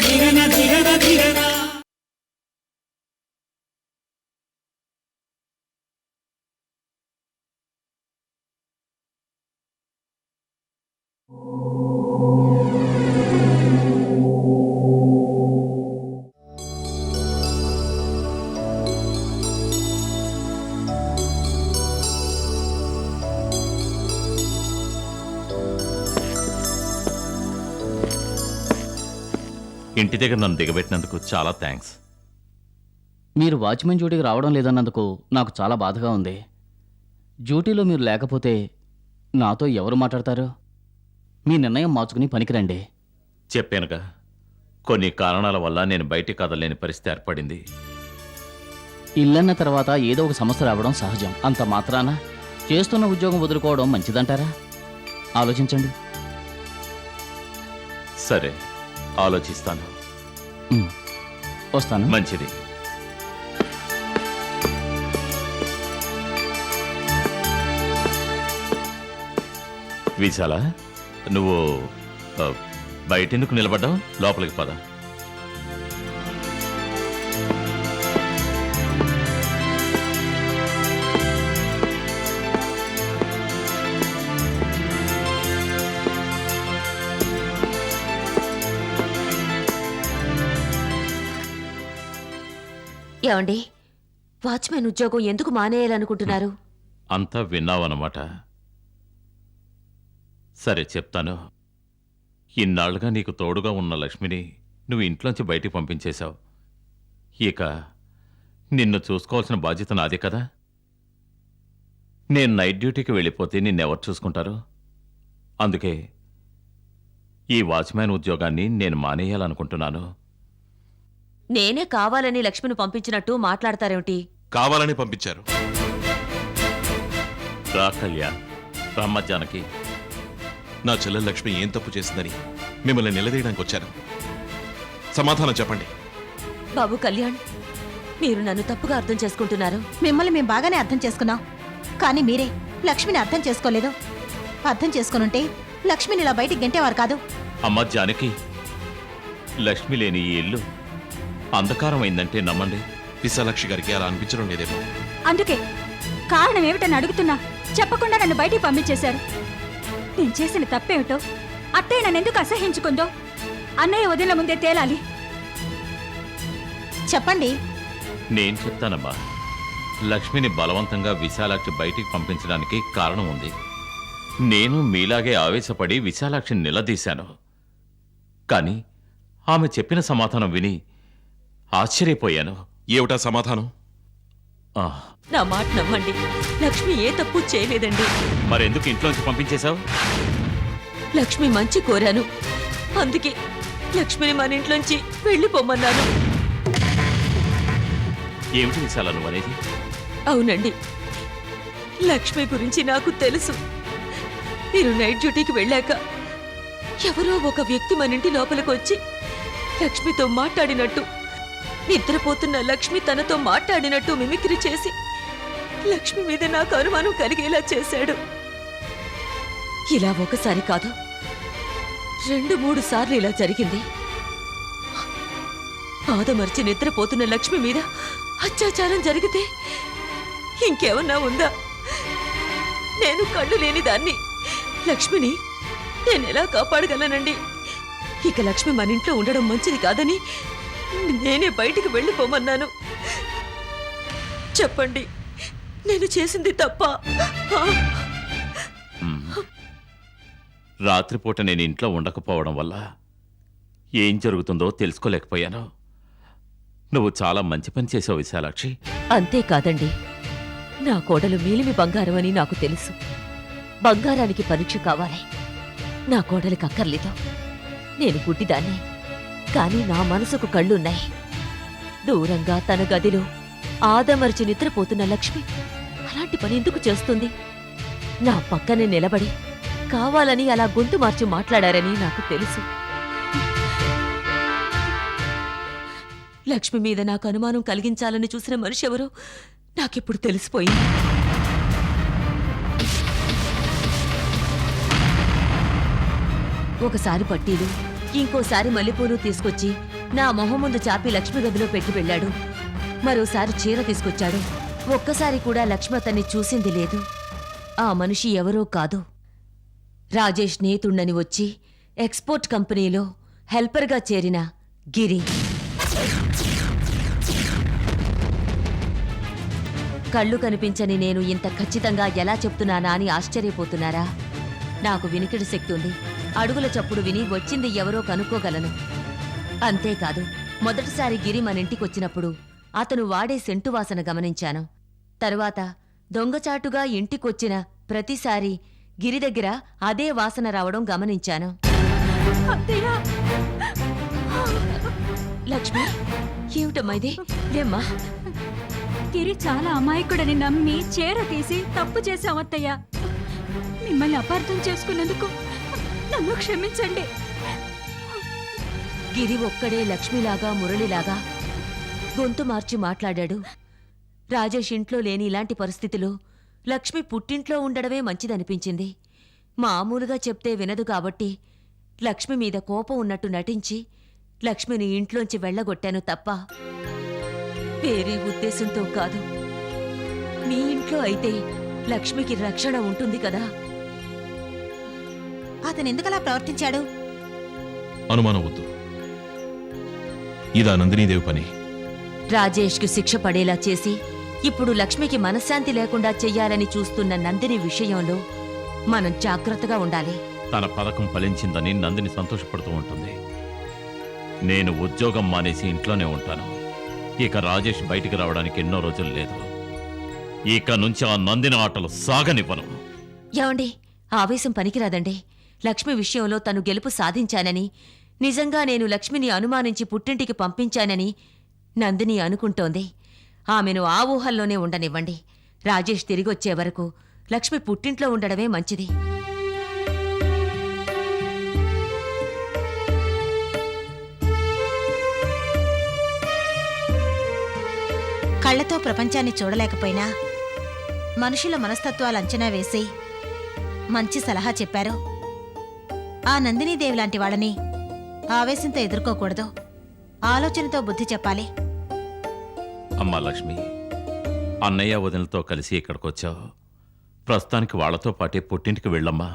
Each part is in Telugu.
digana digana ఇంటి దగ్గర నన్ను దిగబెట్టినందుకు చాలా థ్యాంక్స్ మీరు వాచ్మెన్ డ్యూటీకి రావడం లేదన్నందుకు నాకు చాలా బాధగా ఉంది. డ్యూటీలో మీరు లేకపోతే నాతో ఎవరు మాట్లాడతారు? మీ నిర్ణయం మార్చుకుని పనికిరండి. చెప్పానుగా. కొన్ని కారణాల వల్ల నేను బయటికి కదలేని పరిస్థితి ఏర్పడింది. ఇల్లన్న తర్వాత ఏదో ఒక సమస్య రావడం సహజం. అంత మాత్రాన చేస్తున్న ఉద్యోగం వదులుకోవడం మంచిదంటారా? ఆలోచించండి. సరే ఆలోచిస్తాను. వస్తాను. మంచిది. విశాల నువ్వు బయట ఎందుకు నిలబడ్డావు? లోపలికి పదా. ఏమండి? వాచ్మెన్ ఉద్యోగం ఎందుకు మానేయాలనుకుంటున్నారు? అంతా విన్నావన్నమాట. సరే చెప్తాను. ఇన్నాళ్ళుగా నీకు తోడుగా ఉన్న లక్ష్మిని నువ్వు ఇంట్లోంచి బయటికి పంపించేశావు. ఇక నిన్ను చూసుకోవాల్సిన బాధ్యత నాదే కదా? నేను నైట్ డ్యూటీకి వెళ్ళిపోతే నిన్నెవరు చూసుకుంటారు? అందుకే ఈ వాచ్మ్యాన్ ఉద్యోగాన్ని నేను మానేయాలనుకుంటున్నాను. నేనే కావాలని లక్ష్మిని పంపించినట్టు మాట్లాడతారేమిటి? కావాలని పంపించారు. రా కళ్యాణ్ రమ్మ జానకి నా చెల్లెలు లక్ష్మి ఏం తప్పు చేసిందని మిమ్మల్ని నిలదీయడానికి వచ్చాను. సమాధానం చెప్పండి. బాబు కళ్యాణ్ మీరు నన్ను తప్పుగా అర్థం చేసుకుంటున్నారు. మిమ్మల్ని మేము బాగానే అర్థం చేసుకున్నాం. కానీ మీరే లక్ష్మిని అర్థం చేసుకోలేదు. అర్థం చేసుకునుంటే లక్ష్మిని ఇలా బయటికి గెంటేవారు కాదు. అమ్మ జానకి లక్ష్మి లేని ఈ ఇల్లు అంధకారమైందంటే నమ్మండి. విశాలాక్షి గారికి అలా అనిపించడం లేదేమో. అందుకే కారణం ఏమిటని అడుగుతున్నా చెప్పకుండా నన్ను బయటికి పంపించేశారు. నేను చేసిన తప్పేమిటో అత్తయ్య నన్ను ఎందుకు అసహించుకుందో అన్నయ్య వదిన ముందే తేలాలి. చెప్పండి. నేను చెప్తానమ్మా లక్ష్మిని బలవంతంగా విశాలాక్షి బయటికి పంపించడానికి కారణం ఉంది. నేను మీలాగే ఆవేశపడి విశాలాక్షిని నిలదీశాను. కానీ ఆమె చెప్పిన సమాధానం విని ఆశ్చర్యపోయాను. ఏమిటా సమాధానం? నా మాట నమ్మండి. లక్ష్మి ఏ తప్పు చేయలేదండి. మరెందుకు ఇంట్లోంచి పంపించేశావు? లక్ష్మి మంచి కోరాను. అందుకే లక్ష్మిని మన ఇంట్లోంచి వెళ్ళిపోమన్నాను. ఏమిటి విశాల నువ్వు అనేది అవునండి. లక్ష్మి గురించి నాకు తెలుసు. మీరు నైట్ డ్యూటీకి వెళ్ళాక ఎవరో ఒక వ్యక్తి మన ఇంటి లోపలికి వచ్చి లక్ష్మితో మాట్లాడినట్టు నిద్రపోతున్న లక్ష్మి తనతో మాట్లాడినట్టు మిమిక్రీ చేసి లక్ష్మి మీద నాకు అనుమానం కలిగేలా చేశాడు. ఇలా ఒకసారి కాదు రెండు మూడు సార్లు ఇలా జరిగింది. పాదమర్చి నిద్రపోతున్న లక్ష్మి మీద అత్యాచారం జరిగితే ఇంకేమన్నా ఉందా? నేను కళ్ళు లేని దాన్ని లక్ష్మిని నేను ఎలా కాపాడగలనండి? ఇక లక్ష్మి మన ఇంట్లో ఉండడం మంచిది కాదని నేనే బయటికి వెళ్ళిపోమన్నాను. చెప్పండి నేను చేసింది తప్ప. రాత్రిపూట నేను ఇంట్లో ఉండకపోవడం వల్ల ఏం జరుగుతుందో తెలుసుకోలేకపోయాను. నువ్వు చాలా మంచి పని చేసావు విశాలాక్షి. అంతేకాదండి. నా కోడలు మేలిమి బంగారం అని నాకు తెలుసు. బంగారానికి పరీక్ష కావాలి. నా కోడలికి అక్కర్లేదు. నేను గుడ్డిదాన్ని. కానీ నా మనసుకు కళ్ళున్నాయి. దూరంగా తన గదిలో ఆదమర్చి నిద్రపోతున్న లక్ష్మి అలాంటి పని ఎందుకు చేస్తుంది? నా పక్కనే నిలబడి కావాలని అలా గొంతు మార్చి మాట్లాడారని నాకు తెలుసు. లక్ష్మి మీద నాకు అనుమానం కలిగించాలని చూసిన మనిషి ఎవరో నాకిప్పుడు తెలిసిపోయింది. ఒకసారి పట్టీలు ఇంకోసారి మల్లెపూలు తీసుకొచ్చి నా మొహం ముందు చాపి లక్ష్మి గదిలో పెట్టి వెళ్ళాడు. మరోసారి చీర తీసుకొచ్చాడు. ఒక్కసారి కూడా లక్ష్మి అతన్ని చూసింది లేదు. ఆ మనిషి ఎవరో కాదు. రాజేష్ నేతుండని వచ్చి ఎక్స్పోర్ట్ కంపెనీలో హెల్పర్గా చేరిన గిరి. కళ్ళు కనిపించని నేను ఇంత ఖచ్చితంగా ఎలా చెప్తున్నానా అని ఆశ్చర్యపోతున్నారా? నాకు వినికిడి శక్తి ఉంది. అడుగుల చప్పుడు విని వచ్చింది ఎవరో కనుక్కోగలను. అంతేకాదు మొదటిసారి గిరి మనింటికొచ్చినప్పుడు అతను వాడే సెంటు వాసన గమనించాను. తరువాత దొంగచాటుగా ఇంటికొచ్చిన ప్రతిసారి గిరి దగ్గర అదే వాసన రావడం గమనించాను. లక్ష్మి ఏమిటమ్మా ఇది? లేమ్మా! గిరి చాలా అమాయకుడని నమ్మి చేర తీసి తప్పు చేశాం మిమ్మల్ని అపార్థం చేసుకున్నందుకు నన్ను క్షమించండి. గిరి ఒక్కడే లక్ష్మిలాగా మురళిలాగా గొంతు మార్చి మాట్లాడాడు. రాజేష్ ఇంట్లో లేని ఇలాంటి పరిస్థితిలో లక్ష్మి పుట్టింట్లో ఉండడమే మంచిదనిపించింది. మామూలుగా చెప్తే వినదు కాబట్టి లక్ష్మి మీద కోపం ఉన్నట్టు నటించి లక్ష్మిని ఇంట్లోంచి వెళ్ళగొట్టాను తప్ప వేరే ఉద్దేశంతో కాదు. మీ ఇంట్లో అయితే లక్ష్మికి రక్షణ ఉంటుంది కదా? అతను ఎందుకలా ప్రవర్తించాడు? అనుమానం వద్దు. ఇదా నందినీదేవి పని. రాజేష్కు శిక్ష పడేలా చేసి ఇప్పుడు లక్ష్మికి మనశ్శాంతి లేకుండా చెయ్యాలని చూస్తున్న నందిని విషయంలో మనం జాగ్రత్తగా ఉండాలి. తన పథకం ఫలించిందని నందిని సంతోషపడుతూ ఉంటుంది. నేను ఉద్యోగం మానేసి ఇంట్లోనే ఉంటాను. ఇక రాజేష్ బయటికి రావడానికి ఎన్నో రోజులు లేదు. ఇక నుంచి ఆ నందిని ఆటలు సాగనివ్వను. ఏమండి ఆవేశం పనికిరాదండి. లక్ష్మి విషయంలో తను గెలుపు సాధించానని నిజంగా నేను లక్ష్మిని అనుమానించి పుట్టింటికి పంపించానని నందిని అనుకుంటోంది. ఆమెను ఆ ఊహల్లోనే ఉండనివ్వండి. రాజేష్ తిరిగొచ్చే వరకు లక్ష్మి పుట్టింట్లో ఉండడమే మంచిది. కళ్ళతో ప్రపంచాన్ని చూడలేకపోయినా మనుషుల మనస్తత్వాలు అంచనా వేసి మంచి సలహా చెప్పారు. ఆ నందినీదేవి లాంటి వాళ్ళని ఆవేశంతో ఎదుర్కోకూడదు. ఆలోచనతో బుద్ధి చెప్పాలి. అమ్మా లక్ష్మి అన్నయ్య వదినలతో కలిసి ఇక్కడికి వచ్చావు. ప్రస్తుతానికి వాళ్ళతో పాటే పుట్టింటికి వెళ్ళమ్మా.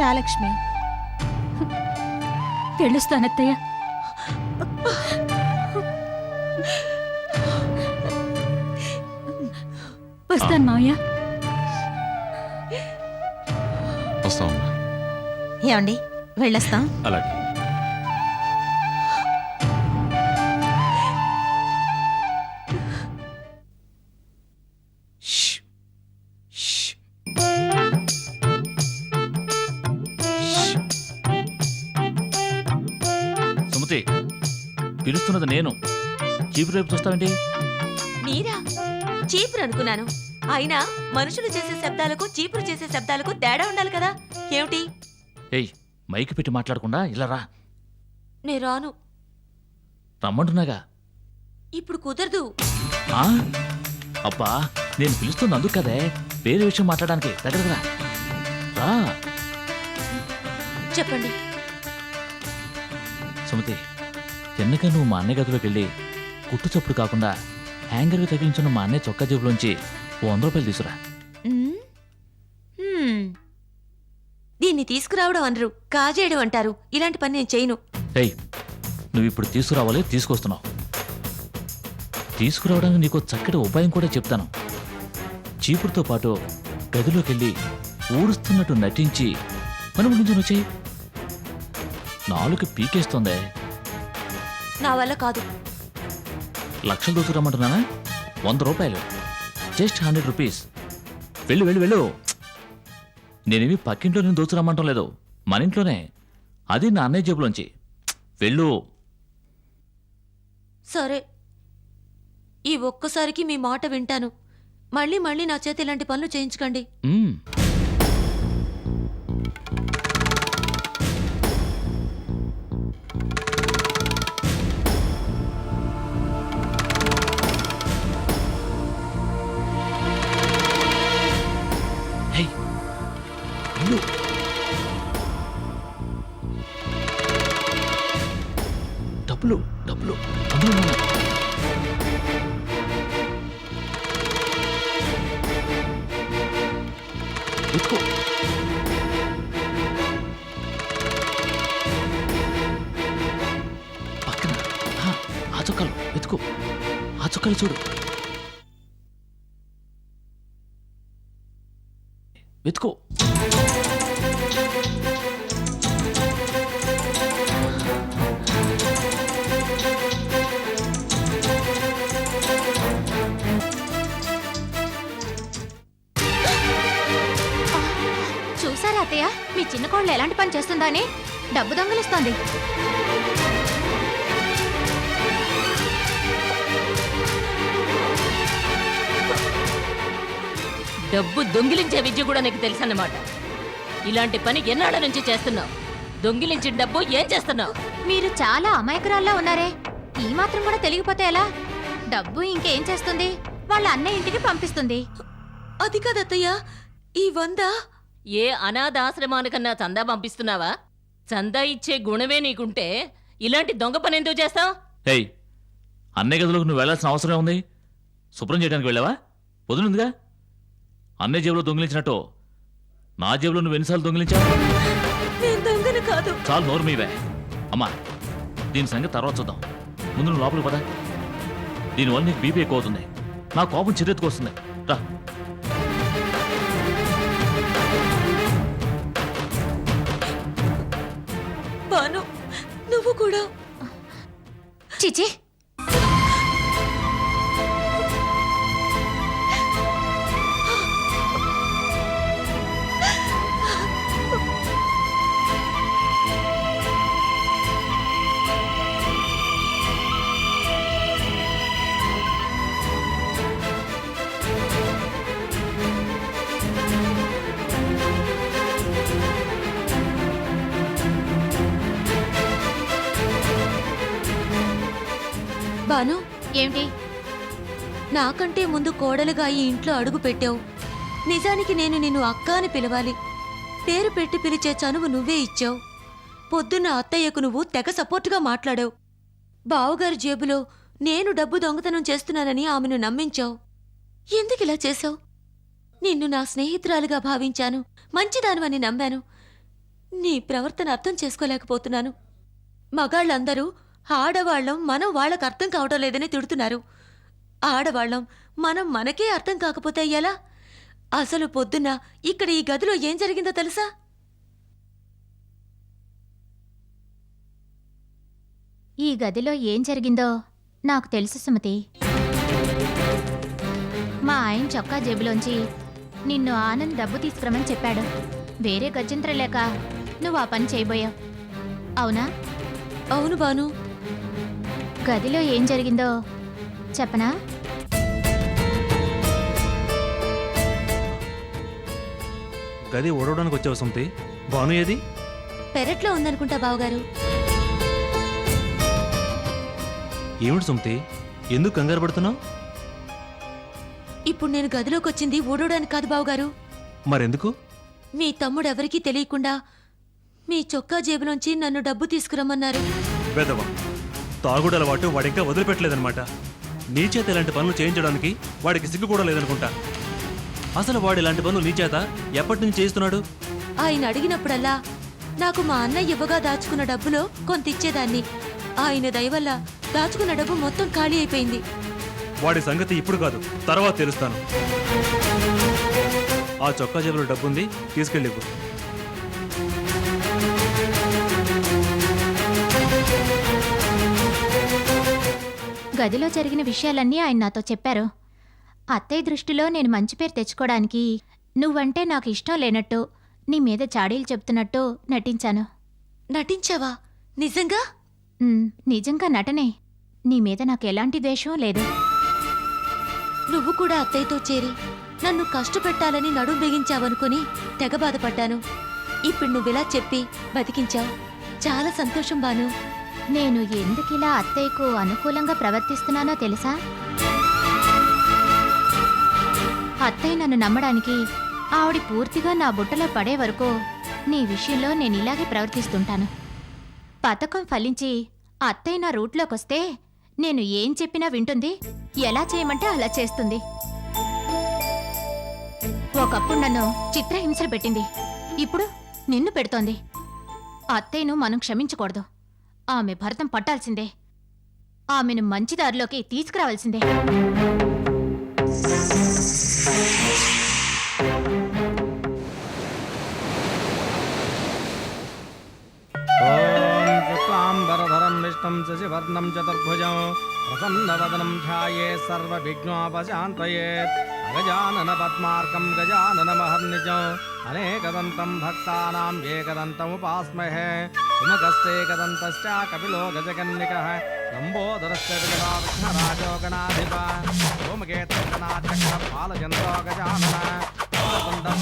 రాలక్ష్మి వెళ్ళొస్తానత్తయ్య. వస్తాను మావయ్య. వస్తామమ్మా ఏమండి? వెళ్ళొస్తాం. అలాగే. సుమతి పిలుస్తున్నది నేను. చీపు రేపు చూస్తావేంటి? మీరా? చీపురు అనుకున్నాను. అయినా మనుషులు చేసే శబ్దాలకు చీపురు చేసే శబ్దాలకు తేడా ఉండాలి కదా. ఏమిటి? ఏయ్ మైకి పెట్టి మాట్లాడకుండా ఇలా రా. నే రాను రమ్మంటున్నాగా? ఇప్పుడు కుదరదు. ఆ? అబ్బా నేను పిలుస్తుంది అందుకు కదే. వేరే విషయం మాట్లాడడానికి దగ్గరకు రా. రా. చెప్పండి. సుమతి తిన్నక నువ్వు మా అన్నయ్య గదిలోకి వెళ్ళి కుట్టు చప్పుడు కాకుండా హ్యాంగర్కి తగిలించున్న మా అన్నయ్య చొక్కా జేబులోంచి ఓ వంద రూపాయలు తీసురా దీన్ని తీసుకురావడం అనరు కాజేయడం అంటారు. ఇలాంటి పని నేను చేయను. ఏయ్ నువ్వు ఇప్పుడు తీసుకురావాలి తీసుకొస్తున్నావు. తీసుకురావడానికి నీకు చక్కటి ఉపాయం కూడా చెప్తాను. చీపురుతో పాటు గదిలోకి వెళ్ళి ఊడుస్తున్నట్టు నటించి ముగించి వచ్చేయి నాలుగు పీకేస్తోందే. నా వల్ల కాదు. లక్షలు దూసుకురమ్మంటున్నానా వంద రూపాయలు. Just hundred rupees. వెళ్ళు వెళ్ళు వెళ్ళు. నేనేమి పక్కింట్లో నేను దోచురమ్మంటం లేదు. మన ఇంట్లోనే. అది నా అన్నయ్య జేబులోంచి. వెళ్ళు. సరే. ఈ ఒక్కసారికి మీ మాట వింటాను. మళ్ళీ మళ్ళీ నా చేత ఇలాంటి పనులు చేయించకండి. వెతుకో పక్కన. ఆ, ఆ చొక్కాలు వెతుకో. ఆ చొక్కాలు చూడు. వెతుకో. చూసారా అత్తయ్య మీ చిన్న కోళ్ళు ఎలాంటి పని చేస్తుందా అని డబ్బు దొంగలిస్తోంది. డబ్బు దొంగిలించే విద్య కూడా నీకు తెలుసన్నమాట. ఇలాంటి పని ఎన్నాళ్ళ నుంచి చేస్తున్నావు? దొంగిలించిన డబ్బు ఏం చేస్తున్నావు? మీరు చాలా అమాయకురాల్లా ఉన్నారే. ఈ మాత్రం కూడా తెలియకపోతే ఎలా? డబ్బు ఇంకేం చేస్తుంది? వాళ్ళ అన్నయ్య ఇంటికి పంపిస్తుంది. అది కాదత్తయ్య ఈ వంద ఏ అనాథాశ్రమానికన్నా చందా పంపిస్తున్నావా? చందా ఇచ్చే గుణమే నీకుంటే ఇలాంటి దొంగ పని ఎందుకు చేస్తావు? హేయ్ అన్నయ్య గదిలోకి నువ్వు వెళ్ళాల్సిన అవసరం ఉంది. శుభ్రం చేయడానికి వెళ్ళావా? వదిలిందిగా అన్నయ్య జేబులో దొంగిలించినట్టు. నా జేబులో నువ్వు ఎన్నిసార్లు దొంగిలించావు? కాదు. చాలు నోరు మీవే. అమ్మా దీని సంగతి తర్వాత చూద్దాం. ముందు నువ్వు లోపలికి పదా. దీనివల్ల నీకు బీపీ ఎక్కువ అవుతుంది. నా కోపం చిరెత్తుకు వస్తుంది రా. బాను. నువ్వు కూడా. చిచి. బాను. ఏమిటి? నాకంటే ముందు కోడలుగా ఈ ఇంట్లో అడుగు పెట్టావు. నిజానికి నేను నిన్ను అక్క అని పిలవాలి. పేరు పెట్టి పిలిచే చనువు నువ్వే ఇచ్చావు. పొద్దున్న అత్తయ్యకు నువ్వు తెగ సపోర్టుగా మాట్లాడావు. బావగారి జేబులో నేను డబ్బు దొంగతనం చేస్తున్నానని ఆమెను నమ్మించావు. ఎందుకిలా చేశావు? నిన్ను నా స్నేహితురాలుగా భావించాను. మంచిదానివని నమ్మాను. నీ ప్రవర్తన అర్థం చేసుకోలేకపోతున్నాను. మగాళ్ళందరూ ఆడవాళ్ళం మనం వాళ్ళకు అర్థం కావటం లేదని తిడుతున్నారు. ఆడవాళ్ళం మనం మనకే అర్థం కాకపోతే ఎలా? అసలు పొద్దున్న ఇక్కడ ఈ గదిలో ఏం జరిగిందో తెలుసా? ఈ గదిలో ఏం జరిగిందో నాకు తెలుసు సుమతి. మా ఆయన చొక్కా జేబులోంచి నిన్ను ఆనంద్ డబ్బు తీసుకురమని చెప్పాడు. వేరే గజంత్రం లేక నువ్వు ఆ పని చేయబోయావు. అవునా? అవును బాను. గదిలో ఏం జరిగిందో చెప్పనా? గది ఓడవడానికి వచ్చావు సుమతి భాను ఏది? పెరట్లో ఉందనుకుంటా బావగారు. ఏమిటి సుమతి ఎందుకు కంగారు పడుతున్నావు? ఇప్పుడు నేను గదిలోకి వచ్చింది ఊడవడానికి కాదు బావగారు. మరెందుకు? మీ తమ్ముడు ఎవరికీ తెలియకుండా మీ చొక్కా జేబులోంచి నన్ను డబ్బు తీసుకురమ్మన్నారు. వెదవ తాగుడు అలవాటు వాడింకా వదిలిపెట్టలేదనమాట నీ చేత ఇలాంటి పనులు చేయించడానికి వాడికి సిగ్గు కూడా లేదనుకుంటా. అసలు వాడు ఇలాంటి పనులు నీ చేత ఎప్పటి నుంచి చేయిస్తున్నాడు? ఆయన అడిగినప్పుడల్లా నాకు మా అన్నయ్య ఇవ్వగా దాచుకున్న డబ్బులో కొంత ఇచ్చేదాన్ని. ఆయన దయవల్ల దాచుకున్న డబ్బు మొత్తం ఖాళీ అయిపోయింది. వాడి సంగతి ఇప్పుడు కాదు తర్వాత తెలుస్తాను. ఆ చొక్కా జేబులో డబ్బుంది తీసుకెళ్ళివ్వు. గదిలో జరిగిన విషయాలన్నీ ఆయన నాతో చెప్పారు. అత్తయ్య దృష్టిలో నేను మంచి పేరు తెచ్చుకోవడానికి నువ్వంటే నాకు ఇష్టం లేనట్టు నీ మీద చాడీలు చెప్తున్నట్టు నటించాను. నటించావా? నిజంగా? ఉమ్, నిజంగా నటనే. నీ మీద నాకు ఎలాంటి ద్వేషం లేదు. నువ్వు కూడా అత్తయ్యతో చేరి నన్ను కష్టపెట్టాలని నడుం బిగించావనుకుని తెగ బాధపడ్డాను. ఇప్పుడు నువ్విలా చెప్పి బతికించావు. చాలా సంతోషం బాను. నేను ఎందుకిలా అత్తయ్యకు అనుకూలంగా ప్రవర్తిస్తున్నానో తెలుసా? అత్తయ్య నన్ను నమ్మడానికి ఆవిడ పూర్తిగా నా బుట్టలో పడే వరకు నీ విషయంలో నేను ఇలాగే ప్రవర్తిస్తుంటాను. పథకం ఫలించి అత్తయ్య నా రూట్లోకి వస్తే నేను ఏం చెప్పినా వింటుంది ఎలా చేయమంటే అలా చేస్తుంది. ఒకప్పుడు నన్ను చిత్రహింసలు పెట్టింది ఇప్పుడు నిన్ను పెడుతోంది. అత్తయ్యను మనం క్షమించకూడదు. ఆమె భరతం పట్టాల్సిందే. ఆమెను మంచి దారిలోకి తీసుకురావాల్సిందే. ంబరధరం విష్ణం శశివర్ణం చతుర్భుజం ప్రసన్నవదనం ధ్యాయే సర్వవిఘ్నోపశాంతయే గజానన పద్మార్కం గజానన మహర్నిజం అనేకదంతం భక్తానాం ఏకదంతముపాస్మహే హిమకస్తే కదంతశ్చ కపిలో గజకన్యక. లంబోదరస్య విగదావిఘ్నరాజో గణాధిప సోమకేతనాచక్ర పాలజంతో గజానన కుండం